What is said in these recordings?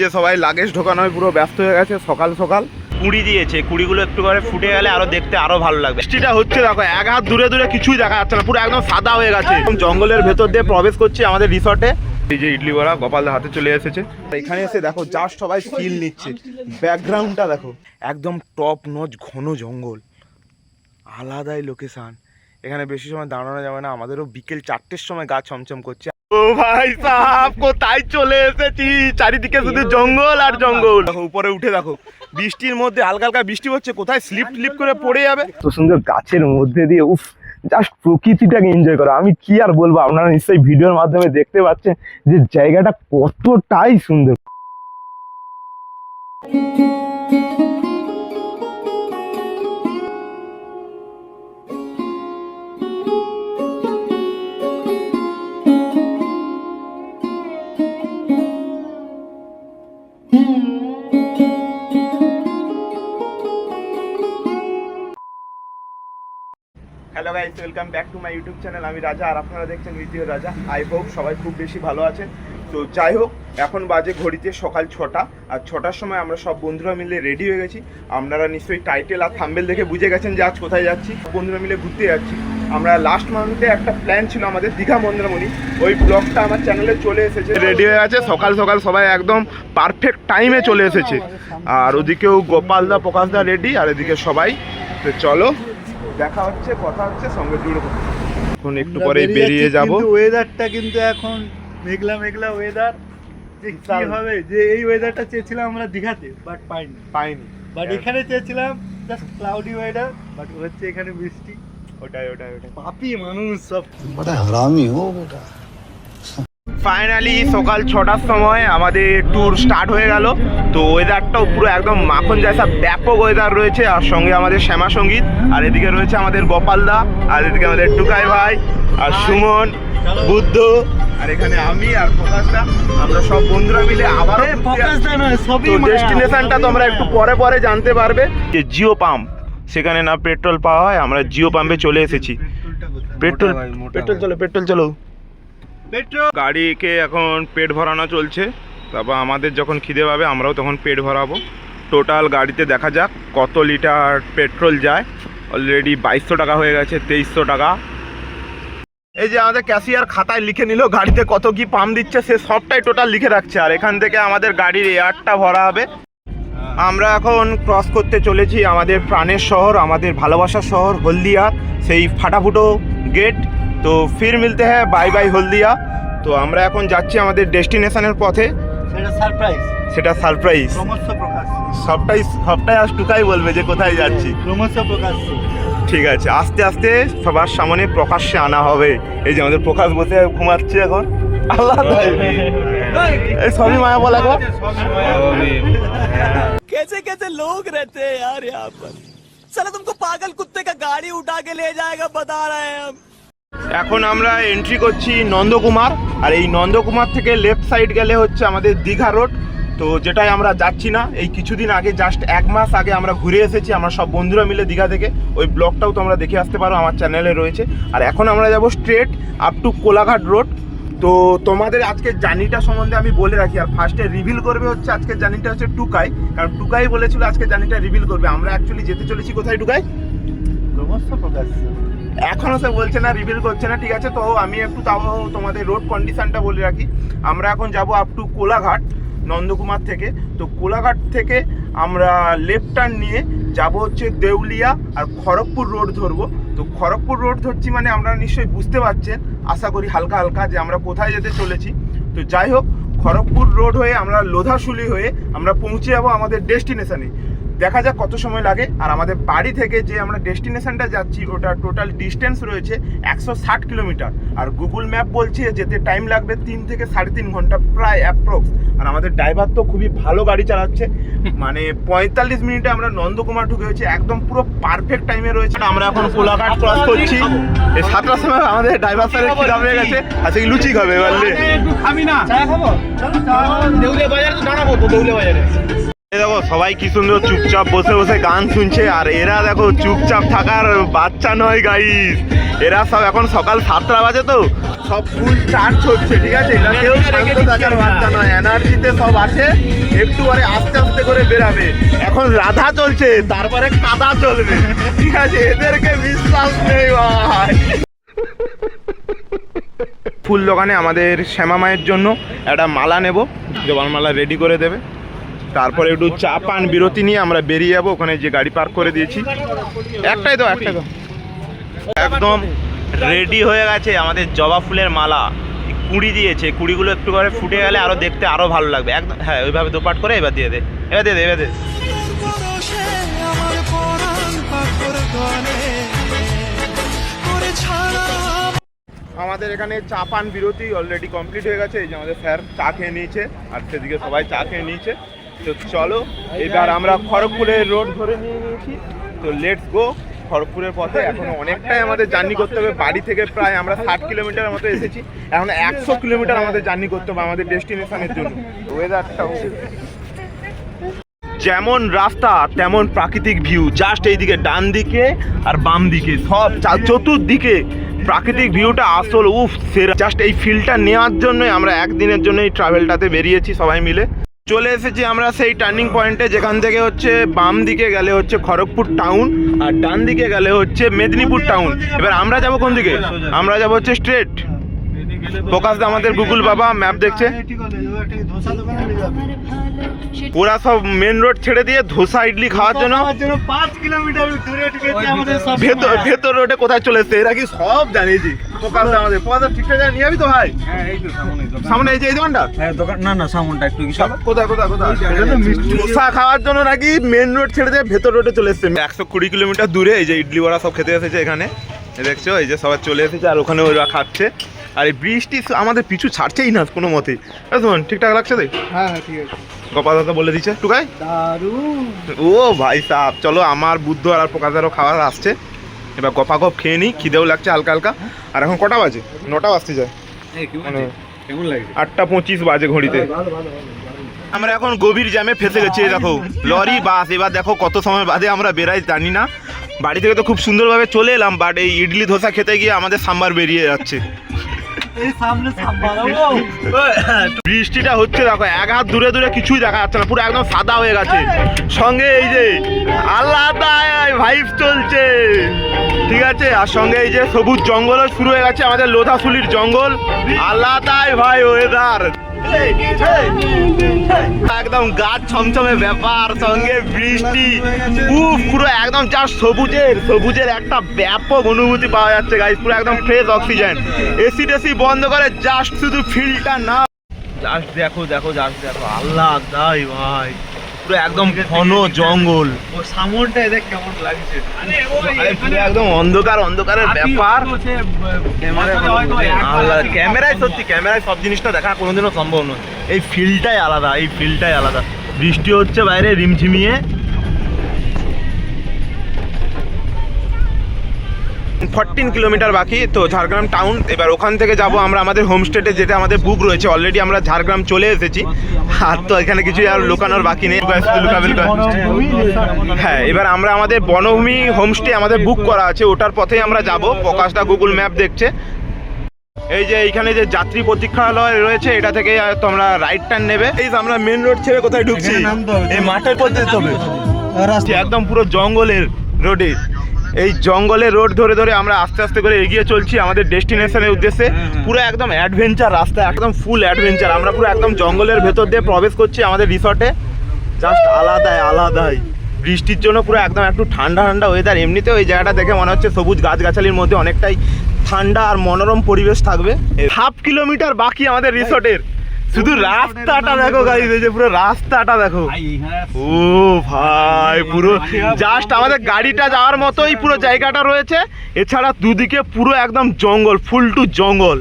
যে সবাই লাগেজ ঢোকানোয় পুরো ব্যস্ত হয়ে গেছে সকাল সকাল। কুড়ি দিয়েছে কুড়িগুলো একটু করে ফুটে গেলে আরও দেখতে আরও ভালো লাগবে। বৃষ্টিটা হচ্ছে দেখো এক হাত দূরে দূরে কিছুই দেখা যাচ্ছে না পুরো একদম সাদা হয়ে গেছে। জঙ্গলের ভেতর দিয়ে প্রবেশ করছি আমাদের রিসর্টে এই যে ইডলি বড়া গোপালদার হাতে চলে এসেছে। এখানে এসে দেখো জাস্ট সবাই ফিল নিচ্ছে। ব্যাকগ্রাউন্ডটা দেখো একদম টপ নচ ঘন জঙ্গল। আলাদাই লোকেশন এখানে বেশি সময় দাঁড়ানো যাবে না আমাদেরও বিকেল চারটের সময় গা ছমছম করছে। ও ভাই সাহাব কোথায় চলে এসেছি? চারিদিকে শুধু জঙ্গল আর জঙ্গল। দেখো উপরে উঠে দেখো বৃষ্টির মধ্যে হালকা হালকা বৃষ্টি হচ্ছে কোথায় স্লিপ স্লিপ করে পড়ে যাবে? তো সুন্দর গাছের মধ্যে দিয়ে উফ জাস্ট প্রকৃতিটাকে এনজয় করো। আমি কি আর বলব আপনারা নিশ্চয়ই ভিডিওর মাধ্যমে দেখতে পাচ্ছেন যে জায়গাটা কতটাই সুন্দর। Hello guys welcome back to my YouTube channel আমি রাজা, আর আপনারা দেখছেন ভিডিও রাজা। আই হোপ সবাই খুব বেশি ভালো আছেন। তো যাই হোক, এখন বাজে ঘড়িতে সকাল ছটা। আর ছটার সময় আমরা সব বন্ধুরা মিলে রেডি হয়ে গেছি। আপনারা নিশ্চয়ই টাইটেল আর থাম্বেল দেখে বুঝে গেছেন যে আজ কোথায় যাচ্ছি। বন্ধুরা মিলে ঘুরতে যাচ্ছি। আমরা লাস্ট মান্থে একটা প্ল্যান ছিল আমাদের দীঘা মন্দারমণি। ওই ব্লগটা আমার চ্যানেলে চলে এসেছে। রেডি হয়ে আছে সকাল সকাল সবাই একদম পারফেক্ট টাইমে চলে এসেছে। আর ওদিকেও গোপালদা প্রকাশদা রেডি আর এদিকে সবাই। তো চলো দেখা হচ্ছে কথা হচ্ছে সঙ্গে জুড়ে। এখন একটু পরে বেরিয়ে যাব। ওয়েদারটা কিন্তু এখন মেঘলা মেঘলা ওয়েদার যে কি হবে? যে এই ওয়েদারটা চেয়েছিলাম আমরা দীঘাতে বাট পাইনি। পাইনি। বাট এখানে চেয়েছিলাম জাস্ট ক্লাউডি ওয়েদার বাট হচ্ছে এখানে বৃষ্টি। ফাইনালি সকাল ছটার সময় আমাদের ট্যুর স্টার্ট হয়ে গেল। তো ওয়েদারটাও পুরো একদম মাখন জায়সা ব্যাপক ওয়েদার রয়েছে। আর সঙ্গে আমাদের শ্যামা সংগীত আর এদিকে রয়েছে আমাদের গোপালদা আর এদিকে আমাদের টুকাই ভাই আর সুমন বুদ্ধ আর এখানে আমি আর প্রকাশদা আমরা সব বন্ধুরা মিলে আবার ডেস্টিনেশনটা তোমরা একটু পরে পরে জানতে পারবে। যে জিও পাম্প সেখানে না পেট্রোল পাওয়া হয় আমরা জিও পাম্পে চলে এসেছি। পেট্রোল পেট্রোল চলো পেট্রোল চলো। পেট্রোল গাড়িকে এখন পেট ভরানো চলছে। তারপর আমাদের যখন খিদে পাবে আমরাও তখন পেট ভরাবো। টোটাল গাড়িতে দেখা যাক কত লিটার পেট্রোল যায়। অলরেডি বাইশশো টাকা হয়ে গেছে তেইশশো টাকা। এই যে আমাদের ক্যাশিয়ার খাতায় লিখে নিল গাড়িতে কত কি পাম্প দিচ্ছে সে সবটাই টোটাল লিখে রাখছে। আর এখান থেকে আমাদের গাড়ির এয়ারটা ভরা হবে। আমরা এখন ক্রস করতে চলেছি আমাদের প্রাণের শহর আমাদের ভালোবাসার শহর হলদিয়া। সেই ফাটাফুটো গেট তো ফির মিলতে হ্যাঁ বাই বাই হলদিয়া। তো আমরা এখন যাচ্ছি আমাদের ডেস্টিনেশনের পথে। সেটা সারপ্রাইজ সেটা সারপ্রাইজ সবটাই সবটাই আজ টুকাই বলবে যে কোথায় যাচ্ছি। ক্রমশ প্রকাশ। ঠিক আছে আস্তে আস্তে সবার সামনে প্রকাশ্যে আনা হবে। এই যে আমাদের প্রকাশ বসে ঘুমাচ্ছে এখন। আল্লাহ এই সবই মায়া বলা গো कैसे कैसे लोग रहते हैं यार यहाँ पर चलो तुमको पागल कुत्ते का गाड़ी उठा के ले जाएगा बता रहे हैं हम এখন আমরা এন্ট্রি করছি নন্দকুমার আর এই নন্দকুমার থেকে লেফট সাইড গেলে হচ্ছে আমাদের দীঘা রোড তো যেটাই আমরা যাচ্ছি না এই কিছুদিন আগে জাস্ট এক মাস আগে আমরা ঘুরে এসেছি আমরা সব বন্ধুরা মিলে দীঘা থেকে ওই ব্লগটাও তোমরা দেখে আসতে পারো আমার চ্যানেলে রয়েছে আর এখন আমরা যাব straight up to Kolaghat road তো তোমাদের আজকে জার্নিটা সম্বন্ধে আমি বলে রাখি আর ফার্স্টে রিভিল করবে হচ্ছে আজকের জার্নিটা হচ্ছে টুকাই কারণ টুকাই বলেছিল আজকে জার্নিটা রিভিল করবে। আমরা অ্যাকচুয়ালি যেতে চলেছি কোথায় টুকাই? ক্রমশ প্রকাশ। এখনও সে বলছে না রিভিল করছে না ঠিক আছে? তো আমি একটু তাও তোমাদের রোড কন্ডিশনটা বলে রাখি। আমরা এখন যাব আপ টু কোলাঘাট নন্দকুমার থেকে। তো কোলাঘাট থেকে আমরা লেফট টার্ন নিয়ে যাব হচ্ছে দেউলিয়া আর খড়গপুর রোড ধরবো। তো খড়গপুর রোড ধরছি মানে আমরা নিশ্চয়ই বুঝতে পারছেন আশা করি হালকা হালকা যে আমরা কোথায় যেতে চলেছি। তো যাই হোক, খড়গপুর রোড হয়ে আমরা লোধাশুলি হয়ে আমরা পৌঁছে যাব আমাদের ডেস্টিনেশনে। দেখা যাক কত সময় লাগে। আর আমাদের বাড়ি থেকে যে আমরা ডেস্টিনেশনটা যাচ্ছি ওটা টোটাল ডিস্টেন্স রয়েছে একশো ষাট কিলোমিটার। আর গুগল ম্যাপ বলছে যেতে টাইম লাগবে তিন থেকে সাড়ে তিন ঘণ্টা প্রায় অ্যাপ্রক্স আর আমাদের ড্রাইভার তো খুবই ভালো গাড়ি চালাচ্ছে। মানে পঁয়তাল্লিশ মিনিটে আমরা নন্দকুমার ঢুকে হয়েছে একদম পুরো পারফেক্ট টাইমে রয়েছে। আমরা এখন কোলাঘাট ক্রস করছি। এই সাতটার সময় আমাদের ড্রাইভার স্যারের খিদা হয়ে গেছে। আজকে লুচি খাবে বললে এই দেখো সবাই কি সুন্দর চুপচাপ বসে বসে গান শুনছে আর এরা দেখো চুপচাপ থাকার বাচ্চা নয় গাইস এরা সব এখন সকাল সাতটা বাজে তো সব ফুল চার্জ হচ্ছে ঠিক আছে? এরা কেউ শান্ত থাকার বাচ্চা নয় এনার্জিতে সব আছে একটু পরে আস্তে আস্তে করে বেরাবে। এখন রাধা চলছে তারপরে কাদা চলবে ঠিক আছে? এদেরকে বিশ্বাস নেই ভাই। ফুল দোকানে আমাদের শ্যামা মায়ের জন্য একটা মালা নেব জবান মালা রেডি করে দেবে। তারপরে একটু চা পান বিরতি নিয়ে আমরা বেরিয়ে যাব। ওখানে যে গাড়ি পার্ক করে দিয়েছি। একটাই তো একটাই তো একদম রেডি হয়ে গেছে আমাদের জবা ফুলের মালা। কুড়ি দিয়েছে, কুড়িগুলো একটু করে ফুটে গেলে আরও দেখতে আরও ভালো লাগবে। একদম হ্যাঁ ওইভাবে দোপাট করে এবার দিয়ে দে। এবার দিয়ে দে, এবার দে। আমাদের এখানে চা পান বিরতি অলরেডি কমপ্লিট হয়ে গেছে। এই যে আমাদের স্যার চা খেয়ে নিয়েছে, আর সেদিকে সবাই চা খেয়ে নিয়েছে। তো চলো, এবার আমরা খড়গপুরের রোড ধরে নিয়ে নিয়েছি। তো লেটস গো খড়গপুরের পথে। এখন অনেকটাই আমাদের জার্নি করতে হবে। বাড়ি থেকে প্রায় আমরা ষাট কিলোমিটার মতো এসেছি। এখন একশো কিলোমিটার আমাদের জার্নি করতে হবে আমাদের ডেস্টিনেশনের জন্য। ওয়েদারটাও যেমন রাস্তা, তেমন প্রাকৃতিক ভিউ জাস্ট এইদিকে ডান দিকে আর বাম দিকে। সব চতুর্দিকে প্রাকৃতিক ভিউটা আসল, উফ, সেরা। জাস্ট এই ফিলটা নেওয়ার জন্যই আমরা একদিনের জন্য এই ট্রাভেলটাতে বেরিয়েছি সবাই মিলে। চলে এসেছি আমরা সেই টার্নিং পয়েন্টে যেখান থেকে হচ্ছে বাম দিকে গেলে হচ্ছে খড়গপুর টাউন আর ডান দিকে গেলে হচ্ছে মেদিনীপুর টাউন এবার আমরা যাব কোন দিকে? আমরা যাব হচ্ছে স্ট্রেট প্রকাশ আমাদের গুগল বাবা ম্যাপ দেখছে। ওরা সব মেন রোড ছেড়ে দিয়ে ধোসা ইডলি খাওয়ার জন্য পাঁচ কিলোমিটার ভেতর ভেতর রোডে কোথায় চলে এসছে? এরা কি সব জানিয়েছি আমাদের। প্রকাশ ঠিকঠাক জানি? নিয়ে তো ভাই? হ্যাঁ সামনে এই যে এই দোকানটা? হ্যাঁ দোকান না না সামনটা একটু কোথায় কোথায় কোথায়? এটা তো মিষ্টি। ধোসা খাওয়ার জন্য নাকি মেন রোড ছেড়ে দিয়ে ভেতর রোডে চলে এসছে? একশো কুড়ি কিলোমিটার দূরে এই যে ইডলি বড়া সব খেতে এসেছে এখানে। দেখছ এই যে সবাই চলে এসেছে আর ওখানে ওরা খাচ্ছে। আর এই বৃষ্টি আমাদের পিছু ছাড়ছেই না কোনো মতে। শুনুন ঠিকঠাক লাগছে তো হ্যাঁ হ্যাঁ ঠিক আছে। গোপাল দাদা বলে দিচ্ছে টুকাই? দারুণ। ও ভাই সাহ চলো আমার বুদ্ধ আর প্রকাশেরও খাবার আসছে। এবার গপা গপ খেয়ে নিই খিদেও লাগছে হালকা হালকা। আর এখন কটা বাজে? নটা বাজতে যায়। মানে আটটা পঁচিশ বাজে ঘড়িতে। আমরা এখন গভীর জ্যামে ফেসে গেছি দেখো। লরি বাস এবার দেখো কত সময় বাদে আমরা বেরাই জানি না। বাড়ি থেকে তো খুব সুন্দরভাবে চলে এলাম বাট এই ইডলি ধোসা খেতে গিয়ে আমাদের সাম্বার বেরিয়ে যাচ্ছে। বৃষ্টিটা হচ্ছে দেখো, এক হাত দূরে দূরে কিছুই দেখা যাচ্ছে না, পুরো একদম সাদা হয়ে গেছে। সঙ্গে এই যে আলাদা ভাইব চলছে। ঠিক আছে? আর সঙ্গে এই যে সবুজ জঙ্গলও শুরু হয়ে গেছে, আমাদের লোধাশুলির জঙ্গল। আলাদাই ভাই ওয়েদার একদম গাছ ছমছমে ব্যাপার, সঙ্গে বৃষ্টি। উফ, পুরো একদম যা সবুজের সবুজের একটা ব্যাপক অনুভূতি পাওয়া যাচ্ছে গাইস পুরো একদম ফ্রেশ অক্সিজেন এসি টেসি বন্ধ করে জাস্ট শুধু ফিল্টার না জাস্ট দেখো দেখো জাস্ট দেখো, আল্লাহ দাই ভাই। পুরো একদম ঘন জঙ্গল। ও সামনটা দেখ কেমন লাগছে। একদম অন্ধকার অন্ধকারের ব্যাপার। ক্যামেরায় সত্যি ক্যামেরায় সব জিনিসটা দেখা কোনোদিনও সম্ভব নয়। এই ফিল্ডটাই আলাদা এই ফিল্ডটাই আলাদা। বৃষ্টি হচ্ছে বাইরে রিমঝিমিয়ে। ফরটিন কিলোমিটার বাকি তো ঝাড়গ্রাম টাউন এবার ওখান থেকে যাব আমরা আমাদের হোমস্টেতে যেটা আমাদের বুক রয়েছে অলরেডি আমরা ঝাড়গ্রাম চলে এসেছি। আর তো এখানে কিছু আর লুকানোর বাকি নেই। হ্যাঁ এবার আমরা আমাদের বনভূমি হোমস্টে আমাদের বুক করা আছে ওটার পথেই আমরা যাব প্রকাশটা গুগল ম্যাপ দেখছে। এই যে এইখানে যে যাত্রী প্রতীক্ষালয় রয়েছে এটা থেকে তোমরা রাইট টার্ন নেবে। এই আমরা মেন রোড ছেড়ে কোথায় ঢুকছি? এই মাঠের পথে একদম পুরো জঙ্গলের রোডে এই জঙ্গলের রোড ধরে ধরে আমরা আস্তে আস্তে করে এগিয়ে চলছি আমাদের ডেস্টিনেশনের উদ্দেশ্যে। পুরো একদম অ্যাডভেঞ্চার রাস্তা একদম ফুল অ্যাডভেঞ্চার আমরা পুরো একদম জঙ্গলের ভেতর দিয়ে প্রবেশ করছি আমাদের রিসর্টে জাস্ট আলাদাই আলাদাই। বৃষ্টির জন্য পুরো একদম একটু ঠান্ডা ঠান্ডা ওয়েদার এমনিতে ওই জায়গাটা দেখে মনে হচ্ছে সবুজ গাছগাছালির মধ্যে অনেকটাই ঠান্ডা আর মনোরম পরিবেশ থাকবে। হাফ কিলোমিটার বাকি আমাদের রিসর্টের শুধু রাস্তাটা দেখো গাইজ এই যে পুরো রাস্তাটা দেখো ও ভাই পুরো জাস্ট আমাদের গাড়িটা যাওয়ার মতোই পুরো জায়গাটা রয়েছে এছাড়া দুদিকে পুরো একদম জঙ্গল ফুল টু জঙ্গল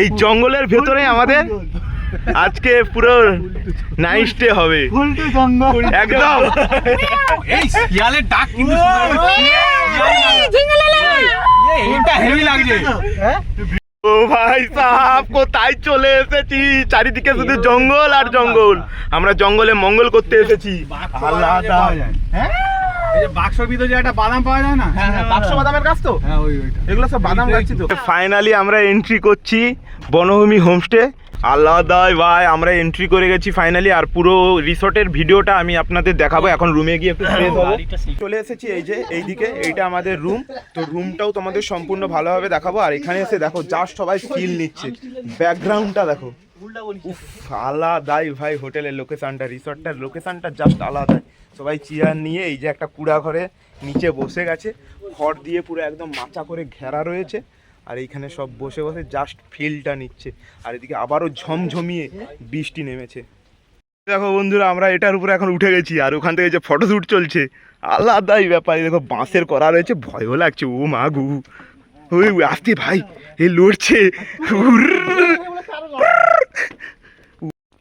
এই জঙ্গলের ভেতরে আমাদের আজকে পুরো নাইট স্টে হবে একদম এই শিয়ালের ডাক কিন্তু এটা হেভি লাগছে ও ভাই সাহাব কোথায় চলে এসেছি? চারিদিকে শুধু জঙ্গল আর জঙ্গল। আমরা জঙ্গলে মঙ্গল করতে এসেছি। না? হ্যাঁ হ্যাঁ হ্যাঁ। ফাইনালি আমরা এন্ট্রি করছি বনভূমি হোমস্টে আল্লাহ দাই ভাই, আমরা এন্ট্রি করে গেছি ফাইনালি আর পুরো রিসোর্টের ভিডিওটা আমি আপনাদের দেখাবো। এখন রুমে গিয়ে একটু ফ্রেশ হব। চলে এসেছি এই যে, এইদিকে, এইটা আমাদের রুম তো রুমটাও তোমাদের সম্পূর্ণ ভালোভাবে দেখাবো। আর এখানে এসে দেখো জাস্ট সবাই ফিল নিচ্ছে। ব্যাকগ্রাউন্ডটা দেখো। উফ, আলাদাই ভাই হোটেলের লোকেশনটা রিসর্টটার লোকেশনটা জাস্ট আলাদাই। সবাই চেয়ার নিয়ে এই যে একটা কুড়া ঘরে নিচে বসে গেছে। খড় দিয়ে পুরো একদম মাচা করে ঘেরা রয়েছে। আর এইখানে সব বসে বসে জাস্ট ফিলটা নিচ্ছে। আর এদিকে আবারও ঝমঝমিয়ে বৃষ্টি নেমেছে। দেখো বন্ধুরা, আমরা এটার উপরে এখন উঠে গেছি আর ওখান থেকে যে ফটোশ্যুট চলছে, আলাদাই ব্যাপার। দেখো, বাঁশের করা রয়েছে, ভয়ও লাগছে। ও মা গু। ওই আসতে ভাই, এ লড়ছে।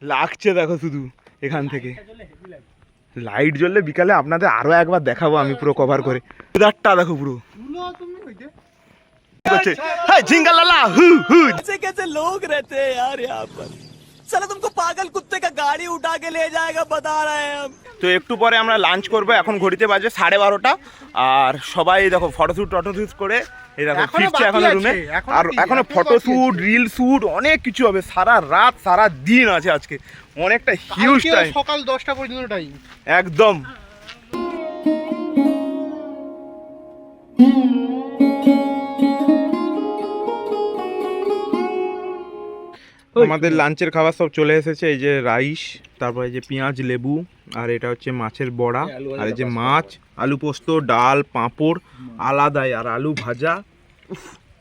লাগছে দেখো শুধু এখান থেকে। লাইট জ্বললে বিকালে আপনাদের আরও একবার দেখাবো আমি পুরো কভার করে। দেখো পুরো। করছে, হ্যাঁ ঝিঙ্গালালা হু হু कैसे कैसे लोग रहते हैं यार यहाँ पर साला तुमको पागल कुत्ते का गाड़ी उठा के ले जाएगा बता रहे हैं हम তো একটু পরে আমরা লাঞ্চ করবো এখন ঘড়িতে বাজে সাড়ে বারোটা আর সবাই দেখো ফটোশ্যুট টটোশ্যুট করে এই দেখো এখনো ফিরছে বাকি এখনো আছে, রুমে এখনো আর কি, এখনো এখনো ফটোশ্যুট রিল শ্যুট অনেক কিছু হবে সারা রাত সারা দিন আছে আজকে অনেকটা হিউজ কালকেও টাইম সকাল দশটা পর্যন্ত টাইম একদম আমাদের লাঞ্চের খাবার সব চলে এসেছে এই যে রাইস তারপরে এই যে পেঁয়াজ লেবু আর এটা হচ্ছে মাছের বড়া আর এই যে মাছ আলু পোস্ত ডাল পাঁপড় আলাদাই আর আলু ভাজা।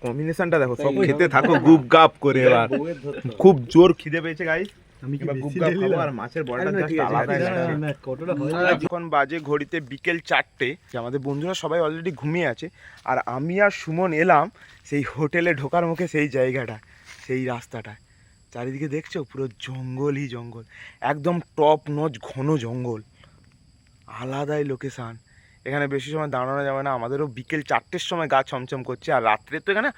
কম্বিনেশনটা দেখো সব খেতে থাকো গুপ গাপ করে এবার। খুব জোর খিদে পেয়েছে গাইস এখন বাজে ঘড়িতে বিকেল চারটে যে আমাদের বন্ধুরা সবাই অলরেডি ঘুমিয়ে আছে আর আমি আর সুমন এলাম সেই হোটেলে ঢোকার মুখে সেই জায়গাটা সেই রাস্তাটায় চারিদিকে দেখছ? পুরো জঙ্গলই জঙ্গল। একদম টপ নচ ঘন জঙ্গল। আলাদাই লোকেশান এখানে বেশি সময় দাঁড়ানো যাবে না। আমাদেরও বিকেল চারটের সময় গা ছমছম করছে, আর রাত্রে তো এখানে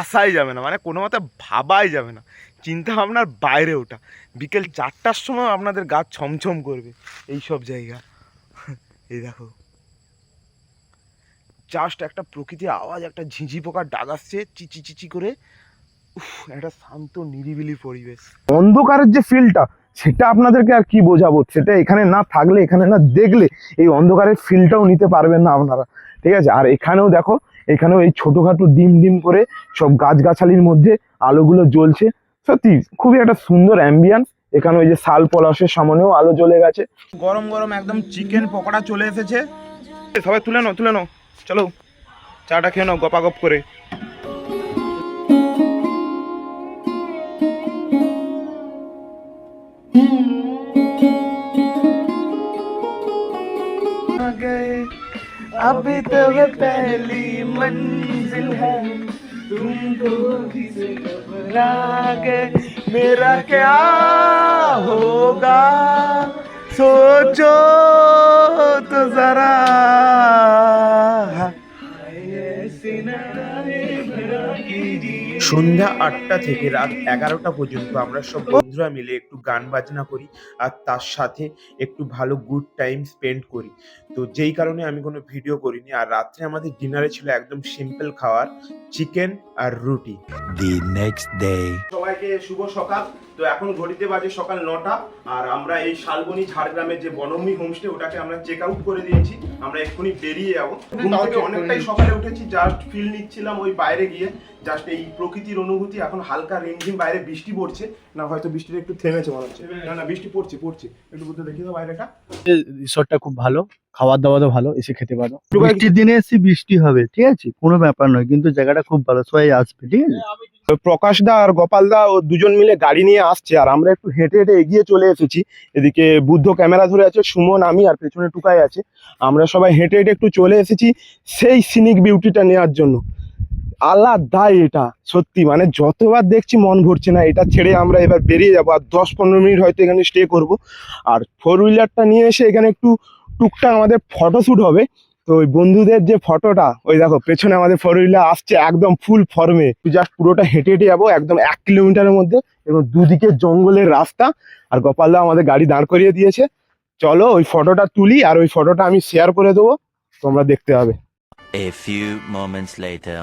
আসাই যাবে না। মানে কোনো মতে ভাবাই যাবে না। চিন্তা ভাবনার বাইরে ওটা। বিকেল চারটার সময় আপনাদের গা ছমছম করবে এই সব জায়গা। এই দেখো। জাস্ট একটা প্রকৃতির আওয়াজ, একটা ঝিঁঝি পোকার ডাক আসছে চিচি চিচি করে। একটা শান্ত নিরিবিলি পরিবেশ। অন্ধকারের যে ফিলটা সেটা আপনাদেরকে আর কি বোঝাবো? সেটা এখানে না থাকলে এখানে না দেখলে এই অন্ধকারের ফিলটাও নিতে পারবেন না আপনারা। ঠিক আছে? আর এখানেও দেখো এখানেও এই ছোটোখাটো ডিম ডিম করে সব গাছগাছালির মধ্যে আলোগুলো জ্বলছে। সত্যি খুবই একটা সুন্দর অ্যাম্বিয়ান্স এখানে ওই যে শাল পলাশের সামনেও আলো জ্বলে গেছে। গরম গরম একদম চিকেন পকোড়া চলে এসেছে। সবাই তুলে নাও তুলে নাও। চলো চাটা খেয়ে নাও গপাগপ করে। अभी तो वो पहली मंजिल है। तुमको किसे घबरा गए मेरा क्या होगा? सोचो तो जरा। সন্ধ্যা আটটা থেকে রাত এগারোটা পর্যন্ত আমরা সব বন্ধুরা মিলে একটু গান বাজনা করি আর তার সাথে একটু ভালো গুড টাইম স্পেন্ড করি। তো যেই কারণে আমি কোনো ভিডিও করিনি। আর রাত্রে আমাদের ডিনারে ছিল একদম সিম্পল খাওয়ার চিকেন আর রুটি। দি নেক্সট ডে সবাইকে শুভ সকাল। তো এখন ঘড়িতে বাজে সকাল নটা আর আমরা এই শালবনি ঝাড়গ্রামের যে বনভূমি হোমস্টে ওটাকে আমরা চেক আউট করে দিয়েছি। আমরা এক্ষুনি বেরিয়ে যাব। ঘুম থেকে অনেকটাই সকালে উঠেছি জাস্ট ফিল নিচ্ছিলাম ওই বাইরে গিয়ে। জাস্ট এই প্রকৃতির অনুভূতি এখন হালকা রিমঝিম বাইরে বৃষ্টি পড়ছে। না হয়তো বৃষ্টিটা একটু থেমেছে মনে হচ্ছে। না না বৃষ্টি পড়ছে পড়ছে। একটু বুঝতে দেখি তো বাইরেটা। রিসোর্টটা খুব ভালো। খাবার দাবারও ভালো এসে খেতে পারো। একটু বৃষ্টির দিনে এসে বৃষ্টি হবে ঠিক আছে? কোনো ব্যাপার নয় কিন্তু জায়গাটা খুব ভালো সবাই আসবে ঠিক আছে? প্রকাশ দা আর গোপাল দা ও দুজন মিলে গাড়ি নিয়ে আসছে আর আমরা একটু হেঁটে হেঁটে এগিয়ে চলে এসেছি। এদিকে বুদ্ধ ক্যামেরা ধরে আছে সুমন আমি আর পেছনে টুকাই আছে। আমরা সবাই হেঁটে হেঁটে একটু চলে এসেছি সেই সিনিক বিউটিটা নেওয়ার জন্য। আলাদাই এটা সত্যি মানে যতবার দেখছি মন ভরছে না এটা ছেড়ে আমরা এবার বেরিয়ে যাব আর দশ পনেরো মিনিট হয়তো এখানে স্টে করব। আর ফোর হুইলারটা নিয়ে এসে এখানে একটু টুকটাক আমাদের ফটোশ্যুট হবে। তো ওই বন্ধুদের যে ফটোটা ওই দেখো, পেছনে আমাদের ফোর হুইলার আসছে একদম ফুল ফর্মে জাস্ট পুরোটা হেঁটে হেঁটে যাব একদম এক কিলোমিটারের মধ্যে এবং দুদিকে জঙ্গলের রাস্তা। আর গোপালদা আমাদের গাড়ি দাঁড় করিয়ে দিয়েছে। চলো ওই ফটোটা তুলি আর ওই ফটোটা আমি শেয়ার করে দেবো। তোমরা দেখতে হবে A few moments later.